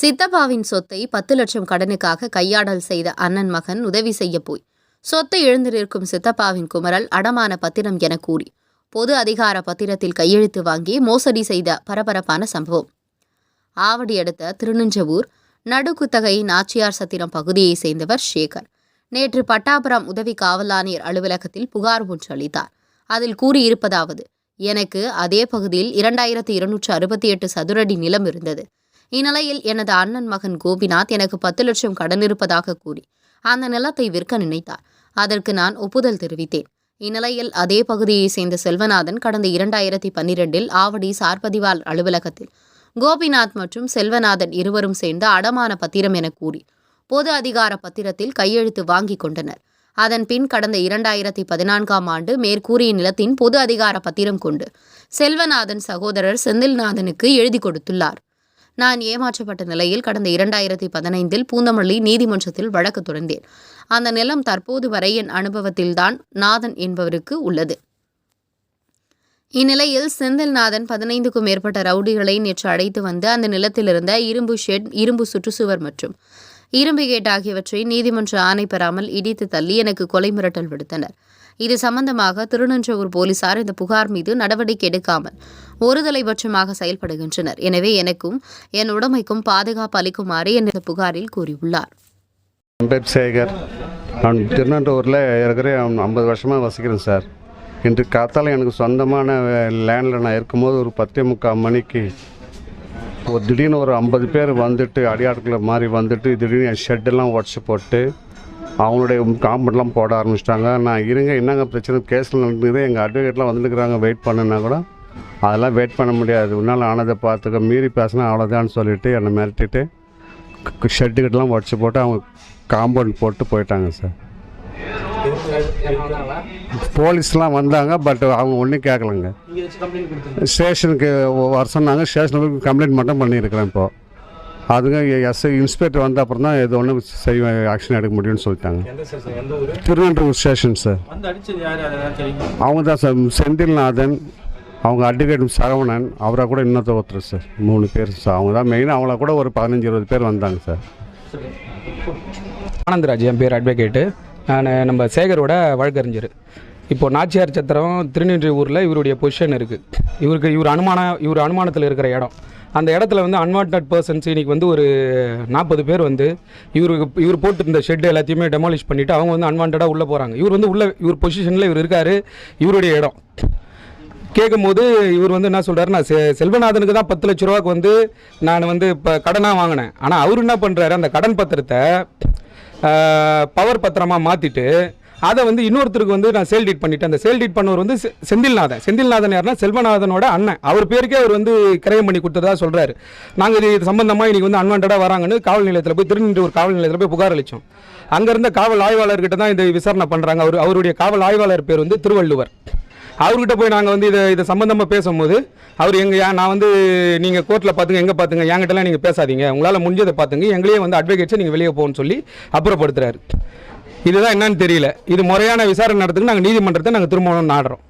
சித்தப்பாவின் சொத்தை பத்து லட்சம் கடனுக்காக கையாடல் செய்த அண்ணன் மகன் உதவி செய்ய போய். சொத்தை எழுந்திருக்கும் சித்தப்பாவின் குமரல் அடமான பத்திரம் என கூறி பொது அதிகார பத்திரத்தில் கையெழுத்து வாங்கி மோசடி செய்த பரபரப்பான சம்பவம். ஆவடி அடுத்த திருநெஞ்சவூர் நடுக்குத்தகை நாச்சியார் சத்திரம் பகுதியைச் சேர்ந்தவர் சேகர். நேற்று பட்டாபுரம் உதவி காவலாணையர் அலுவலகத்தில் புகார் ஒன்று அளித்தார். அதில் கூறியிருப்பதாவது எனக்கு அதே பகுதியில் இரண்டாயிரத்து இருநூற்று அறுபத்தி எட்டு சதுரடி நிலம் இருந்தது. இந்நிலையில் எனது அண்ணன் மகன் கோபிநாத் எனக்கு பத்து லட்சம் கடன் இருப்பதாக கூறி அந்த நிலத்தை விற்க நினைத்தார். அதற்கு நான் ஒப்புதல் தெரிவித்தேன். இந்நிலையில் அதே பகுதியைச் சேர்ந்த செல்வநாதன் கடந்த இரண்டாயிரத்தி பன்னிரெண்டில் ஆவடி சார்பதிவால் அலுவலகத்தில் கோபிநாத் மற்றும் செல்வநாதன் இருவரும் சேர்ந்து அடமான பத்திரம் என கூறி பொது அதிகார பத்திரத்தில் கையெழுத்து வாங்கி கொண்டனர். அதன் பின் கடந்த இரண்டாயிரத்தி பதினான்காம் ஆண்டு மேற்கூறிய நிலத்தின் பொது அதிகார பத்திரம் கொண்டு செல்வநாதன் சகோதரர் செந்தில்நாதனுக்கு எழுதி கொடுத்துள்ளார். நான் ஏமாற்றப்பட்ட நிலையில் கடந்த இரண்டாயிரத்தி பதினைந்தில் பூந்தமல்லி நீதிமன்றத்தில் வழக்கு தொடர்ந்தேன். அந்த நிலம் தற்போது வரை என் அனுபவத்தில்தான் நாதன் என்பவருக்கு உள்ளது. இந்நிலையில் செந்தில்நாதன் பதினைந்துக்கும் மேற்பட்ட ரவுடிகளை நேற்று அழைத்து வந்து அந்த நிலத்தில் இருந்த இரும்பு ஷெட் இரும்பு சுற்றுச்சுவர் மற்றும் இரும்பு கேட் ஆகியவற்றை நீதிமன்ற ஆணை பெறாமல் இடித்து தள்ளி எனக்கு கொலை மிரட்டல் விடுத்தனர். இது சம்பந்தமாக திருநென்றவூர் போலீசார் இந்த புகார் மீது நடவடிக்கை எடுக்காமல் ஒருதலைபட்சமாக செயல்படுகின்றனர். எனவே எனக்கும் என் உடைமைக்கும் பாதுகாப்பு அளிக்குமாறு என் இந்த புகாரில் கூறியுள்ளார். சேகர். நான் திருநெல்வேலியில் இருக்கிற ஐம்பது வருஷமாக வசிக்கிறேன் சார் இன்று காத்தால் எனக்கு சொந்தமான லேண்டில் நான் இருக்கும்போது ஒரு பத்தே முக்கால் மணிக்கு ஒரு திடீர்னு ஒரு ஐம்பது பேர் வந்துட்டு அடியாட்களை மாதிரி வந்துட்டு திடீர்னு என் ஷெட்டெல்லாம் உடச்சி போட்டு அவங்களுடைய காம்பவுண்ட்லாம் போட ஆரம்பிச்சிட்டாங்க. நான் இருங்க என்னங்க பிரச்சனை? கேஸில் நடக்குது எங்கள் அட்வொகேட்லாம் வந்துருக்குறாங்க வெயிட் பண்ணுன்னா கூட அதெல்லாம் வெயிட் பண்ண முடியாது. உன்னால் ஆனதை பார்த்துக்க மீறி பேசினா அவ்வளோதான்னு சொல்லிட்டு என்னை மிரட்டிட்டு ஷெட்டுக்கிட்டலாம் உடச்சி போட்டு அவங்க காம்பவுண்ட் போட்டு போயிட்டாங்க சார் போலீஸ்லாம் வந்தாங்க பட் அவங்க ஒன்றும் கேட்கலங்க ஸ்டேஷனுக்கு வர சொன்னாங்க ஸ்டேஷனுக்கு கம்ப்ளைண்ட் மட்டும் பண்ணியிருக்கிறேன் இப்போ. அதுங்க எஸ்ஐ இன்ஸ்பெக்டர் வந்த அப்புறம் தான் இது ஒன்று செய்ய ஆக்ஷன் எடுக்க முடியும்னு சொல்லிட்டாங்க. எந்த ஸ்டேஷன் எந்த ஊர்? Thiruvananthapuram station sir. வந்து அடிச்சது யார்? யார் தெரியுமா? அவங்க தான் சார் செந்தில்நாதன் அவங்க அட்வொகேட் சரவணன் அவராக கூட இன்னொருத்த ஒருத்தர் சார் மூணு பேர் சார். அவங்க தான் மெயினாக அவங்கள கூட ஒரு பதினஞ்சு இருபது பேர் வந்தாங்க சார். சரி ஆனந்தராஜ் என் பேர் அட்வொகேட்டு நான் நம்ம சேகரோட வழக்கறிஞர். இப்போ நாச்சியார் சத்திரம் திருநெல்வேலி ஊரில் இவருடைய பொசிஷன் இருக்குது இவருக்கு இவர் அனுமான இவர் அனுமானத்தில் இருக்கிற இடம். அந்த இடத்துல வந்து அன்வான்ட் பர்சன்ஸ் இன்னைக்கு வந்து ஒரு நாற்பது பேர் வந்து இவருக்கு இவர் போட்டிருந்த ஷெட் எல்லாத்தையுமே டெமாலிஷ் பண்ணிவிட்டு அவங்க வந்து அன்வான்டாக உள்ளே போகிறாங்க இவர் வந்து உள்ள இவர் பொசிஷனில் இவர் இருக்கார் இவருடைய இடம். கேட்கும்போது இவர் வந்து என்ன சொல்கிறாரு நான் செ செல்வநாதனுக்கு தான் பத்து லட்ச ரூபாய்க்கு வந்து நான் வந்து இப்போ கடனாக வாங்கினேன். ஆனால் அவர் என்ன பண்ணுறாரு அந்த கடன் பத்திரத்தை பவர் பத்திரமா மாற்றிட்டு அதை வந்து இன்னொருத்தருக்கு வந்து நான் சேல் டீட் பண்ணிட்டேன். அந்த சேல் டீட் பண்ணவர் வந்து செந்தில்நாதன். செந்தில்நாதன் யாருன்னா செல்வநாதனோட அண்ணன். அவர் பேருக்கே அவர் வந்து கிரயம் பண்ணி கொடுத்ததா சொல்கிறாரு நாங்கள் இது இது சம்பந்தமாக இன்றைக்கி வந்து அன்வான்டாக வராங்கன்னு காவல் நிலையத்தில் போய் திருநெல்வேலி காவல் நிலையத்தில் போய் புகார் அளித்தோம் அங்கே இருந்த காவல் ஆய்வாளர்கிட்ட தான் இந்த விசாரணை பண்ணுறாங்க அவர் அவருடைய காவல் ஆய்வாளர் பேர் வந்து திருவள்ளுவர். அவர்கிட்ட போய் நாங்கள் வந்து இதை இதை சம்மந்தமாக பேசும்போது அவர் எங்கள் நான் வந்து நீங்கள் கோர்ட்டில் பார்த்துங்க எங்கே பார்த்துங்க என்கிட்டலாம் நீங்கள் பேசாதீங்க. உங்களால் முடிஞ்சதை பார்த்துங்க எங்களையே வந்து அட்வொகேட்ஸை நீங்கள் வெளியே போகணும்னு சொல்லி அப்புறப்படுத்துறாரு. இதுதான் என்னன்னு தெரியல. இது முறையான விசாரணை நடத்துக்கு நாங்கள் நீதிமன்றத்தை நாங்கள் திரும்பவும் நாடுறோம்.